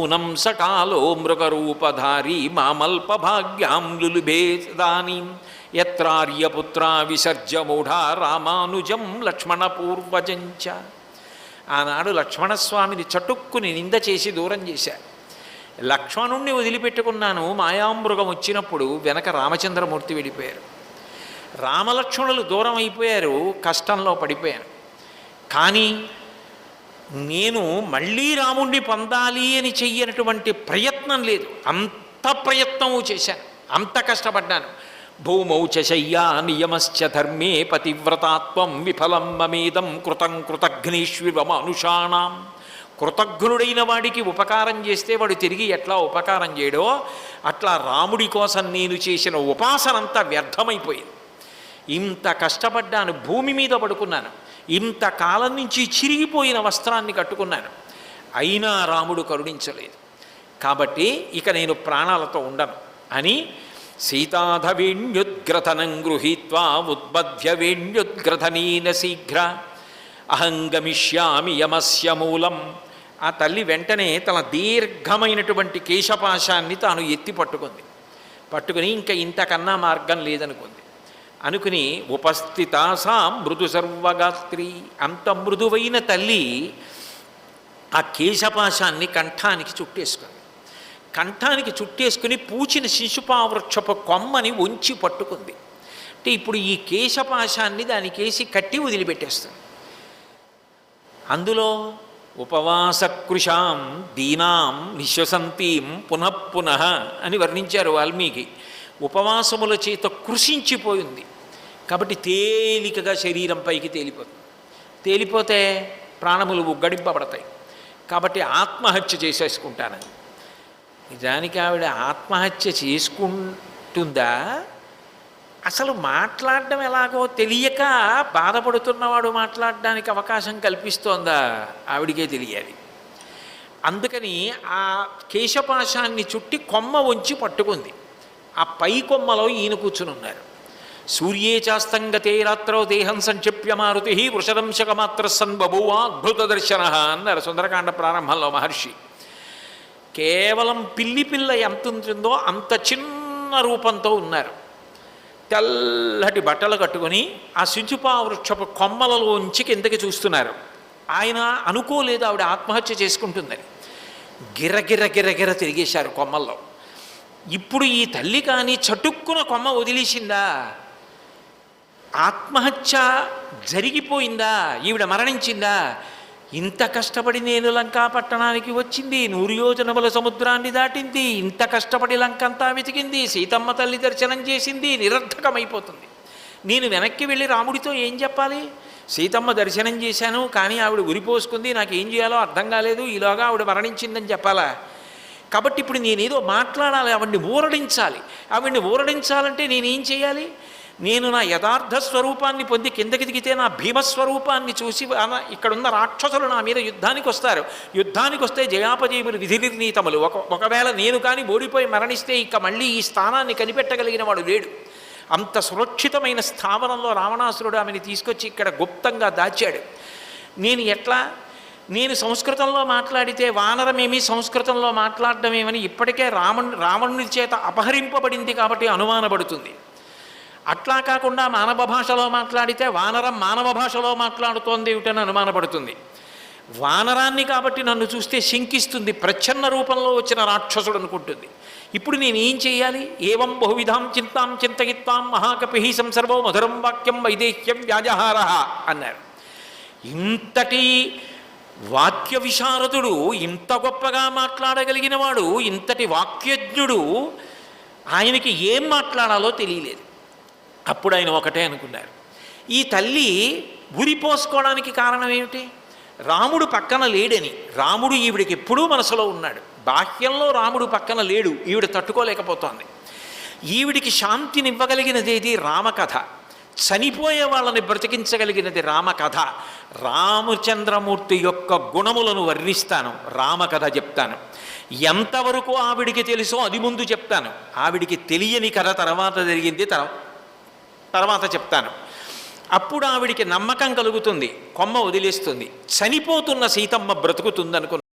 నూనం సకాలో మృగరూపధారి మామల్పభాగ్యాం లులుభే ఎత్రార్యపుత్ర విసర్జ విసర్జమూఢ రామానుజం లక్ష్మణపూర్వజంచ. ఆనాడు లక్ష్మణస్వామిని చటుక్కుని నింద చేసి దూరం చేశారు లక్ష్మణుణ్ణి వదిలిపెట్టుకున్నాను మాయామృగం వచ్చినప్పుడు వెనక రామచంద్రమూర్తి వెళ్ళిపోయారు రామలక్ష్మణులు దూరం అయిపోయారు కష్టంలో పడిపోయాను. కానీ నేను మళ్ళీ రాముణ్ణి పొందాలి అని చెయ్యనటువంటి ప్రయత్నం లేదు. అంత ప్రయత్నము చేశాను. అంత కష్టపడ్డాను. భూమౌ చయ్యా నియమశ్చ ధర్మే పతివ్రతాత్వం విఫలం మమేదం కృతం కృతఘ్నేష్వివమానుషాణం. కృతజ్ఞుడైన వాడికి ఉపకారం చేస్తే వాడు తిరిగి ఎట్లా ఉపకారం చేయడో అట్లా రాముడి కోసం నేను చేసిన ఉపాసనంతా వ్యర్థమైపోయింది. ఇంత కష్టపడ్డాను భూమి మీద పడుకున్నాను. ఇంతకాలం నుంచి చిరిగిపోయిన వస్త్రాన్ని కట్టుకున్నాను. అయినా రాముడు కరుణించలేదు. కాబట్టి ఇక నేను ప్రాణాలతో ఉండను అని సీతాధవేణ్యుద్గ్రథనం గృహీత్వా ఉద్బధ్య వేణ్యుద్గ్రథనీన శీఘ్ర. అహంగమిష్యామి యమస్య మూలం. ఆ తల్లి వెంటనే తన దీర్ఘమైనటువంటి కేశపాశాన్ని తాను ఎత్తి పట్టుకుంది. పట్టుకుని ఇంకా ఇంతకన్నా మార్గం లేదనుకుంది. అనుకుని ఉపస్థితాసాం మృదు సర్వగాత్రి. అంత మృదువైన తల్లి ఆ కేశపాశాన్ని కంఠానికి చుట్టేసుకుంది. కంఠానికి చుట్టేసుకుని పూచిన శిశుపావృక్షపు కొమ్మని వంచి పట్టుకుంది. అంటే ఇప్పుడు ఈ కేశపాశాన్ని దానికేసి కట్టి వదిలిపెట్టేస్తుంది. అందులో ఉపవాసకృషాం దీనాం నిశ్వసంతీం పునఃపున అని వర్ణించారు వాల్మీకి. ఉపవాసముల చేత కృషించిపోయింది. కాబట్టి తేలికగా శరీరం పైకి తేలిపోతుంది. తేలిపోతే ప్రాణములు ఉగ్గడింపబడతాయి. కాబట్టి ఆత్మహత్య చేసేసుకుంటానని నిజానికి ఆవిడ ఆత్మహత్య చేసుకుంటుందా? అసలు మాట్లాడడం ఎలాగో తెలియక బాధపడుతున్నవాడు మాట్లాడడానికి అవకాశం కల్పిస్తోందా? ఆవిడికే తెలియాలి. అందుకని ఆ కేశపాశాన్ని చుట్టి కొమ్మ ఉంచి పట్టుకుంది. ఆ పై కొమ్మలో ఈయన కూర్చుని ఉన్నారు. సూర్యే చాస్తంగతే రాత్రో దేహం సంక్షిప్య మారుతి వృషదంశకమాత్ర సన్ అద్భుత దర్శన అన్నారు. సుందరకాండ ప్రారంభంలో మహర్షి. కేవలం పిల్లి పిల్ల ఎంత ఉంటుందో అంత చిన్న రూపంతో ఉన్నారు. తెల్లటి బట్టలు కట్టుకొని ఆ సించుపా వృక్షపు కొమ్మలలోంచి కిందకి చూస్తున్నారు. ఆయన అనుకోలేదు ఆవిడ ఆత్మహత్య చేసుకుంటుందని. గిరగిర గిరగిర తిరిగేశారు కొమ్మల్లో. ఇప్పుడు ఈ తల్లి కానీ చటుక్కున కొమ్మ వదిలేసిందా? ఆత్మహత్య జరిగిపోయిందా? ఈవిడ మరణించిందా? ఇంత కష్టపడి నేను లంకా పట్టణానికి వచ్చింది నూరు యోజనముల సముద్రాన్ని దాటింది ఇంత కష్టపడి లంకంతా వెతికింది సీతమ్మ తల్లి దర్శనం చేసింది నిరర్ధకమైపోతుంది. నేను వెనక్కి వెళ్ళి రాముడితో ఏం చెప్పాలి? సీతమ్మ దర్శనం చేశాను కానీ ఆవిడ ఉరిపోసుకుంది నాకు ఏం చేయాలో అర్థం కాలేదు ఈలోగా ఆవిడ మరణించిందని చెప్పాలా? కాబట్టి ఇప్పుడు నేనేదో మాట్లాడాలి ఆవిడ్ని ఊరడించాలి. ఆవిడ్ని ఊరడించాలంటే నేనేం చేయాలి? నేను నా యథార్థ స్వరూపాన్ని పొంది కిందకి దిగితే నా భీమస్వరూపాన్ని చూసి ఇక్కడున్న రాక్షసులు నా మీద యుద్ధానికి వస్తారు. యుద్ధానికి వస్తే జయాపజయములు విధి నిర్ణీతములు. ఒక ఒకవేళ నేను కానీ ఓడిపోయి మరణిస్తే ఇక మళ్ళీ ఈ స్థానాన్ని కనిపెట్టగలిగిన వాడు లేడు. అంత సురక్షితమైన స్థావరంలో రావణాసురుడు ఆమెను తీసుకొచ్చి ఇక్కడ గుప్తంగా దాచాడు. నేను ఎట్లా? నేను సంస్కృతంలో మాట్లాడితే వానరమేమి సంస్కృతంలో మాట్లాడడమేమని ఇప్పటికే రావణ్ రావణుని చేత అపహరింపబడింది కాబట్టి అనుమానపడుతుంది. అట్లా కాకుండా మానవ భాషలో మాట్లాడితే వానరం మానవ భాషలో మాట్లాడుతోంది ఏమిటని అనుమానపడుతుంది. వానరాన్ని కాబట్టి నన్ను చూస్తే శంకిస్తుంది ప్రచ్ఛన్న రూపంలో వచ్చిన రాక్షసుడు అనుకుంటుంది. ఇప్పుడు నేను ఏం చేయాలి? ఏవం బహువిధాం చింతాం చింతగిత్తాం మహాకపి సంసర్వో మధురం వాక్యం వైదేహ్యం వ్యాజహార అన్నారు. ఇంతటి వాక్య విశారదుడు ఇంత గొప్పగా మాట్లాడగలిగిన వాడు ఇంతటి వాక్యజ్ఞుడు ఆయనకి ఏం మాట్లాడాలో తెలియలేదు. అప్పుడు ఆయన ఒకటే అనుకున్నారు. ఈ తల్లి ఉరిపోసుకోవడానికి కారణం ఏమిటి? రాముడు పక్కన లేడని. రాముడు ఈవిడికి ఎప్పుడూ మనసులో ఉన్నాడు. బాహ్యంలో రాముడు పక్కన లేడు. ఈవిడ తట్టుకోలేకపోతోంది. ఈవిడికి శాంతినివ్వగలిగినది ఏది రామకథ. చనిపోయే వాళ్ళని బ్రతికించగలిగినది రామకథ. రామచంద్రమూర్తి యొక్క గుణములను వర్ణిస్తాను. రామకథ చెప్తాను. ఎంతవరకు ఆవిడికి తెలుసో అది ముందు చెప్తాను. ఆవిడికి తెలియని కథ తర్వాత జరిగింది తర్వాత తర్వాత చెప్తాను. అప్పుడు ఆవిడికి నమ్మకం కలుగుతుంది కొమ్మ వదిలేస్తుంది. చనిపోతున్న సీతమ్మ బ్రతుకుతుంది